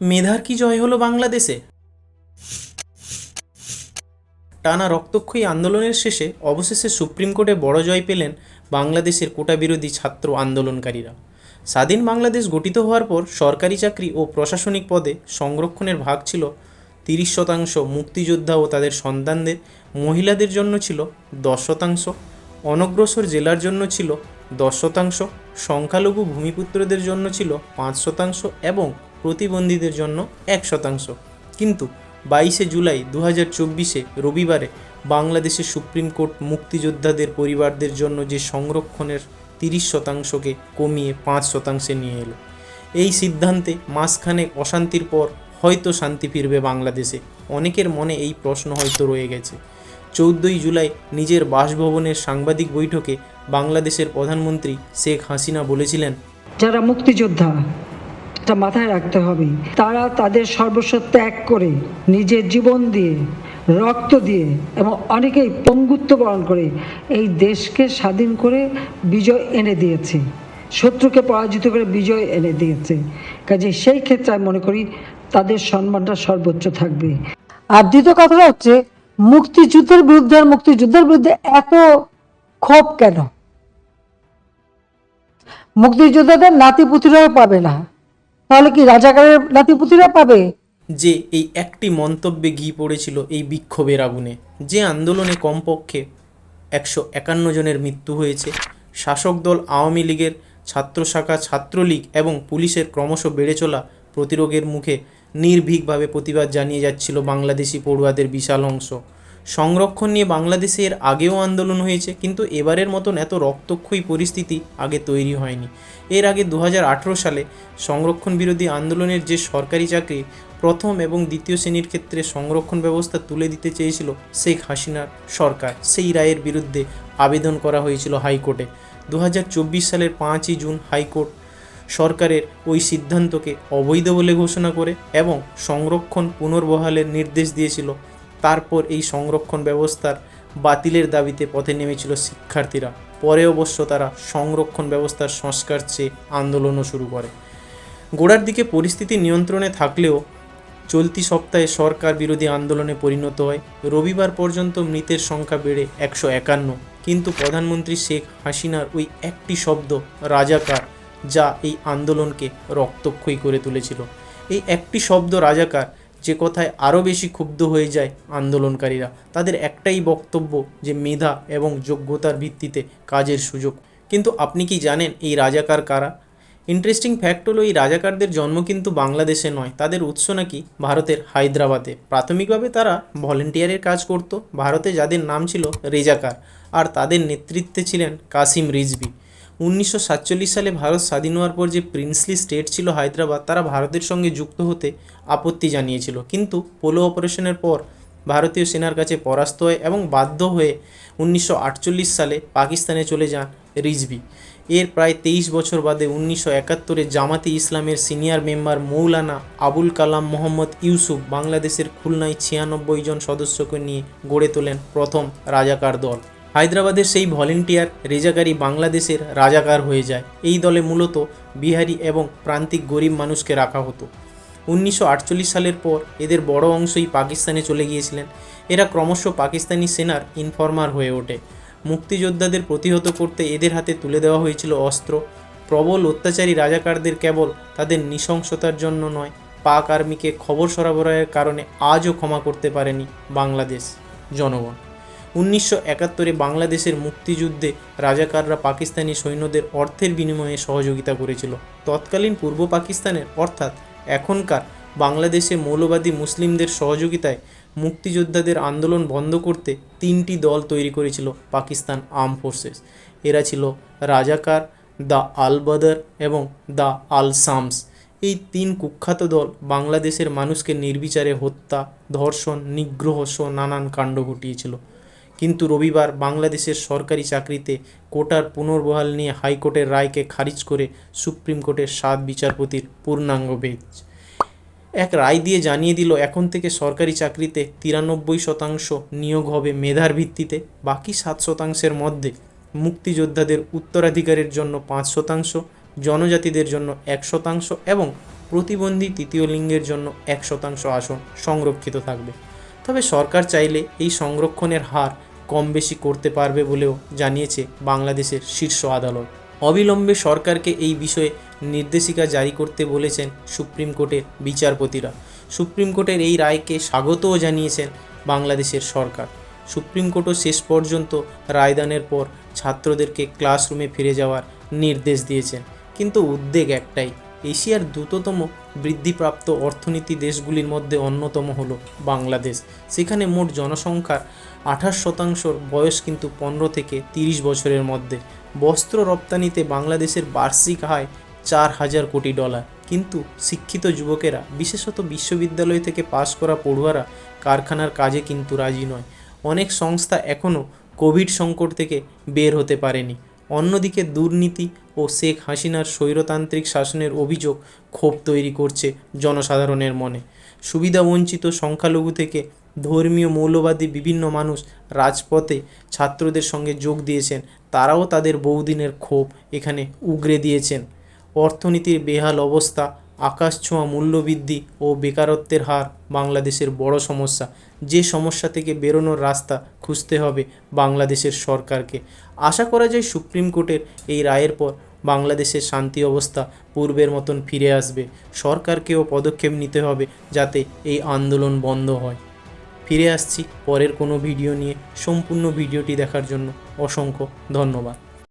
মেধার কি জয় হলো বাংলাদেশে? টানা রক্তক্ষয়ী আন্দোলনের শেষে অবশেষে সুপ্রিম কোর্টে বড় জয় পেলেন বাংলাদেশের কোটা বিরোধী ছাত্র আন্দোলনকারীরা। স্বাধীন বাংলাদেশ গঠিত হওয়ার পর সরকারি চাকরি ও প্রশাসনিক পদে সংরক্ষণের ভাগ ছিল তিরিশ শতাংশ, মুক্তিযোদ্ধা ও তাদের সন্তানদের, মহিলাদের জন্য ছিল দশ শতাংশ, অনগ্রসর জেলার জন্য ছিল দশ শতাংশ, সংখ্যালঘু ভূমিপুত্রদের জন্য ছিল পাঁচ শতাংশ এবং প্রতিবন্ধীদের জন্য এক শতাংশ। কিন্তু বাইশে জুলাই দু হাজার চব্বিশে রবিবারে বাংলাদেশের সুপ্রিম কোর্ট মুক্তিযোদ্ধাদের পরিবারদের জন্য যে সংরক্ষণের তিরিশ শতাংশকে কমিয়ে পাঁচ শতাংশে নিয়ে এলো। এই সিদ্ধান্তে মাসখানেক অশান্তির পর হয়তো শান্তি ফিরবে বাংলাদেশে। অনেকের মনে এই প্রশ্ন হয়তো রয়ে গেছে। চৌদ্দই জুলাই নিজের বাসভবনের সাংবাদিক বৈঠকে বাংলাদেশের প্রধানমন্ত্রী শেখ হাসিনা বলেছিলেন, যারা মুক্তিযোদ্ধা এটা মাথায় রাখতে হবে। তারা তাদের সর্বস্ব ত্যাগ করে, নিজের জীবন দিয়ে, রক্ত দিয়ে এবং অনেকেই পঙ্গুত্ব বরণ করে এই দেশকে স্বাধীন করে বিজয় এনে দিয়েছে। শত্রুকে পরাজিত করে বিজয় এনে দিয়েছে। কাজে সেই ক্ষেত্রে আমি মনে করি তাদের সম্মানটা সর্বোচ্চ থাকবে। আর দ্বিতীয় কথাটা হচ্ছে, মুক্তিযুদ্ধের বিরুদ্ধে আর মুক্তিযুদ্ধের বিরুদ্ধে এত ক্ষোভ কেন? মুক্তিযোদ্ধাদের নাতি নাতিপুতিরাও পাবে না। তাহলে কি রাজাকারের নাতিপুতিরা পাবে? যে এই একটি মন্তব্যে ঘি পড়েছিল এই বিক্ষোভের আগুনে। যে আন্দোলনে কমপক্ষে একশো একান্ন জনের মৃত্যু হয়েছে, শাসক দল আওয়ামী লীগের ছাত্র শাখা, ছাত্রলীগ এবং পুলিশের ক্রমশ বেড়ে চলা প্রতিরোধের মুখে নির্ভীকভাবে প্রতিবাদ জানিয়ে যাচ্ছিল বাংলাদেশি পড়ুয়াদের বিশাল অংশ। সংরক্ষণ নিয়ে বাংলাদেশে এর আগেও আন্দোলন হয়েছে, কিন্তু এবারের মতন এত রক্তক্ষয়ী পরিস্থিতি আগে তৈরি হয়নি। এর আগে দু হাজার আঠেরো সালে সংরক্ষণ বিরোধী আন্দোলনের যে সরকারি চাকরি প্রথম এবং দ্বিতীয় শ্রেণির ক্ষেত্রে সংরক্ষণ ব্যবস্থা তুলে দিতে চেয়েছিল শেখ হাসিনার সরকার। সেই রায়ের বিরুদ্ধে আবেদন করা হয়েছিল হাইকোর্টে। দু হাজার চব্বিশ সালের পাঁচই জুন হাইকোর্ট সরকারের ওই সিদ্ধান্তকে অবৈধ বলে ঘোষণা করে এবং সংরক্ষণ পুনর্বহালের নির্দেশ দিয়েছিল তারপর এই সংরক্ষণ ব্যবস্থার বাতিলের দাবিতে পথে নেমেছিল শিক্ষার্থীরা। পরে অবশ্য তারা সংরক্ষণ ব্যবস্থার সংস্কার চেয়ে আন্দোলনও শুরু করে। গোড়ার দিকে পরিস্থিতি নিয়ন্ত্রণে থাকলেও চলতি সপ্তাহে সরকার বিরোধী আন্দোলনে পরিণত হয়। রবিবার পর্যন্ত মৃতের সংখ্যা বেড়ে একশো একান্ন। কিন্তু প্রধানমন্ত্রী শেখ হাসিনার ওই একটি শব্দ রাজাকার, যা এই আন্দোলনকে রক্তক্ষয়ী করে তুলেছিল। এই একটি শব্দ রাজাকার যে কথায় আরও বেশি ক্ষুব্ধ হয়ে যায় আন্দোলনকারীরা। তাদের একটাই বক্তব্য যে মেধা এবং যোগ্যতার ভিত্তিতে কাজের সুযোগ। কিন্তু আপনি কি জানেন এই রাজাকার কারা? ইন্টারেস্টিং ফ্যাক্ট হলো এই রাজাকারদের জন্ম কিন্তু বাংলাদেশে নয়, তাদের উৎস নাকি ভারতের হায়দ্রাবাদে। প্রাথমিকভাবে তারা ভলেন্টিয়ারের কাজ করত, ভারতে যাদের নাম ছিল রেজাকার, আর তাদের নেতৃত্বে ছিলেন কাসিম রিজভি। উনিশশো সাতচল্লিশ সালে ভারত স্বাধীন হওয়ার পর যে প্রিন্সলি স্টেট ছিল হায়দ্রাবাদ, তারা ভারতের সঙ্গে যুক্ত হতে আপত্তি জানিয়েছিল। কিন্তু পোলো অপারেশনের পর ভারতীয় সেনার কাছে পরাস্ত হয় এবং বাধ্য হয়ে উনিশশো আটচল্লিশ সালে পাকিস্তানে চলে যান রিজভি। এর প্রায় তেইশ বছর বাদে উনিশশো একাত্তরে জামাতি ইসলামের সিনিয়র মেম্বার মৌলানা আবুল কালাম মোহাম্মদ ইউসুফ বাংলাদেশের খুলনায় ছিয়ানব্বই জন সদস্যকে নিয়ে গড়ে তোলেন প্রথম রাজাকার দল। হায়দ্রাবাদের সেই ভলেন্টিয়ার রেজাকারি বাংলাদেশের রাজাকার হয়ে যায়। এই দলে মূলত বিহারি এবং প্রান্তিক গরিব মানুষকে রাখা হতো। উনিশশো আটচল্লিশ সালের পর এদের বড় অংশই পাকিস্তানে চলে গিয়েছিলেন। এরা ক্রমশ পাকিস্তানি সেনার ইনফর্মার হয়ে ওঠে। মুক্তিযোদ্ধাদের প্রতিহত করতে এদের হাতে তুলে দেওয়া হয়েছিল অস্ত্র। প্রবল অত্যাচারী রাজাকারদের কেবল তাদের নৃশংসতার জন্য নয়, পাক আর্মিকে খবর সরবরাহের কারণে আজও ক্ষমা করতে পারেনি বাংলাদেশ জনগণ। উনিশশো একাত্তরে বাংলাদেশের মুক্তিযুদ্ধে রাজাকাররা পাকিস্তানি সৈন্যদের অর্থের বিনিময়ে সহযোগিতা করেছিল। তৎকালীন পূর্ব পাকিস্তানের, অর্থাৎ এখনকার বাংলাদেশে মৌলবাদী মুসলিমদের সহযোগিতায় মুক্তিযোদ্ধাদের আন্দোলন বন্ধ করতে তিনটি দল তৈরি করেছিল পাকিস্তান আর্ম ফোর্সেস। এরা ছিল রাজাকার দ্য আল বদর এবং দ্য আল সামস। এই তিন কুখ্যাত দল বাংলাদেশের মানুষকে নির্বিচারে হত্যা, ধর্ষণ, নিগ্রহ সহ নানান কাণ্ড ঘটিয়েছিল। কিন্তু রবিবার বাংলাদেশের সরকারি চাকরিতে কোটার পুনর্বহাল নিয়ে হাইকোর্টের রায়কে খারিজ করে সুপ্রিম কোর্টের সাত বিচারপতির পূর্ণাঙ্গ বেঞ্চ। এক রায় দিয়ে জানিয়ে দিল, এখন থেকে সরকারি চাকরিতে তিরানব্বই শতাংশ নিয়োগ হবে মেধার ভিত্তিতে, বাকি সাত শতাংশের মধ্যে মুক্তিযোদ্ধাদের উত্তরাধিকারের জন্য পাঁচ শতাংশ, জনজাতিদের জন্য এক শতাংশ এবং প্রতিবন্ধী তৃতীয় লিঙ্গের জন্য এক শতাংশ আসন সংরক্ষিত থাকবে। তবে সরকার চাইলে এই সংরক্ষণের হার কম বেশি করতে পারবে বলেও জানিয়েছে বাংলাদেশের শীর্ষ আদালত। অবিলম্বে সরকারকে এই বিষয়ে নির্দেশিকা জারি করতে বলেছেন সুপ্রিম কোর্টের বিচারপতিরা। সুপ্রিম কোর্টের এই রায়কে স্বাগতও জানিয়েছেন বাংলাদেশের সরকার। সুপ্রিম কোর্টও শেষ পর্যন্ত রায়দানের পর ছাত্রদেরকে ক্লাসরুমে ফিরে যাওয়ার নির্দেশ দিয়েছেন। কিন্তু উদ্বেগ একটাই, এশিয়ার দ্রুততম বৃদ্ধিপ্রাপ্ত অর্থনীতি দেশগুলির মধ্যে অন্যতম হলো বাংলাদেশ। সেখানে মোট জনসংখ্যার আঠাশ শতাংশর বয়স কিন্তু পনেরো থেকে তিরিশ বছরের মধ্যে। বস্ত্র রপ্তানিতে বাংলাদেশের বার্ষিক আয় চার হাজার কোটি ডলার। কিন্তু শিক্ষিত যুবকেরা, বিশেষত বিশ্ববিদ্যালয় থেকে পাশ করা পড়ুয়ারা, কারখানার কাজে কিন্তু রাজি নয়। অনেক সংস্থা এখনও কোভিড সংকট থেকে বের হতে পারেনি। অন্যদিকে দুর্নীতি ও শেখ হাসিনার স্বৈরতান্ত্রিক শাসনের অভিযোগ ক্ষোভ তৈরি করছে জনসাধারণের মনে। সুবিধাবঞ্চিত সংখ্যালঘু থেকে ধর্মীয় মৌলবাদী বিভিন্ন মানুষ রাজপথে ছাত্রদের সঙ্গে যোগ দিয়েছেন। তারাও তাদের বহুদিনের ক্ষোভ এখানে উগরে দিয়েছেন। অর্থনীতির বেহাল অবস্থা, আকাশ ছোঁয়া মূল্যবৃদ্ধি ও বেকারত্বের হার বাংলাদেশের বড় সমস্যা। যে সমস্যা থেকে বেরোনোর রাস্তা খুঁজতে হবে বাংলাদেশের সরকারকে। আশা করা যায় সুপ্রিম কোর্টের এই রায়ের পর বাংলাদেশের শান্তি অবস্থা পূর্বের মতন ফিরে আসবে। সরকারকেও পদক্ষেপ নিতে হবে যাতে এই আন্দোলন বন্ধ হয়। ফিরে আসছি পরের কোনো ভিডিও নিয়ে। সম্পূর্ণ ভিডিওটি দেখার জন্য অসংখ্য ধন্যবাদ।